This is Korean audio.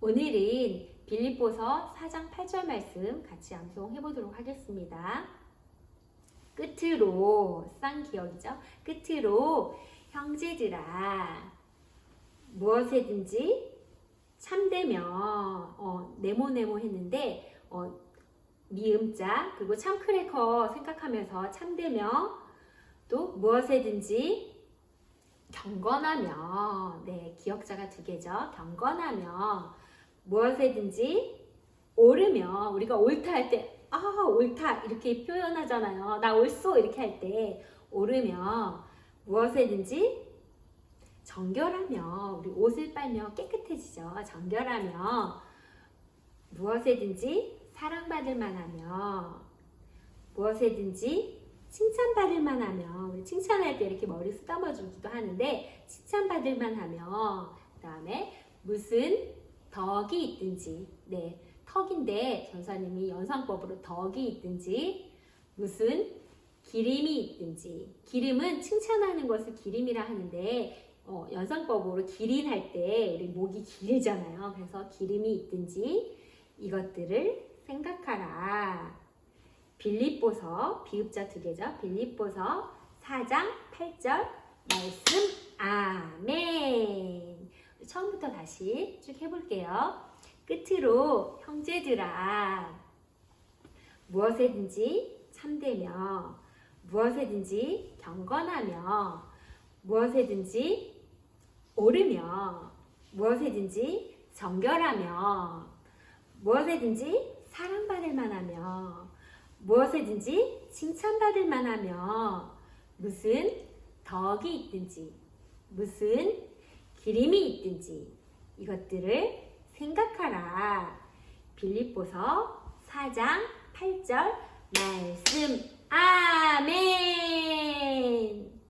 오늘은 빌립보서 4장 8절 말씀 같이 암송해 보도록 하겠습니다. 끝으로 쌍기역이죠. 끝으로 형제들아 무엇에든지 참되며 어, 네모네모 했는데 어, 미음자 그리고 참크래커 생각하면서 참되며 또 무엇에든지 경건하며 네 기억자가 두 개죠 경건하며 무엇에든지 옳으며 우리가 옳다 할 때 아 옳다 이렇게 표현하잖아요. 나 옳소 이렇게 할때 옳으며 무엇에든지 정결하며 우리 옷을 빨며 깨끗해지죠. 정결하며 무엇에든지 사랑받을 만하며 무엇에든지 칭찬받을 만하며 우리 칭찬할 때 이렇게 머리 쓰다듬어 주기도 하는데 칭찬받을 만하며 그 다음에 무슨 덕이 있든지 네 턱인데 전사님이 연상법으로 덕이 있든지 무슨 기림이 있든지 기름은 칭찬하는 것을 기림이라 하는데 어, 연상법으로 기린할 때 우리 목이 길잖아요 그래서 기름이 있든지 이것들을 생각하라 빌립보서 비읍자 두 개죠. 빌립보서 4장 8절 말씀 아멘. 처음부터 다시 쭉 해볼게요. 끝으로 형제들아 무엇에든지 참되며 무엇에든지 경건하며 무엇에든지 옳으며 무엇에든지 정결하며 무엇에든지 사랑받을 만하며 무엇에든지 칭찬받을 만하며 무슨 덕이 있든지 무슨 기림이 있든지 이것들을 생각하라. 빌립보서 4장 8절 말씀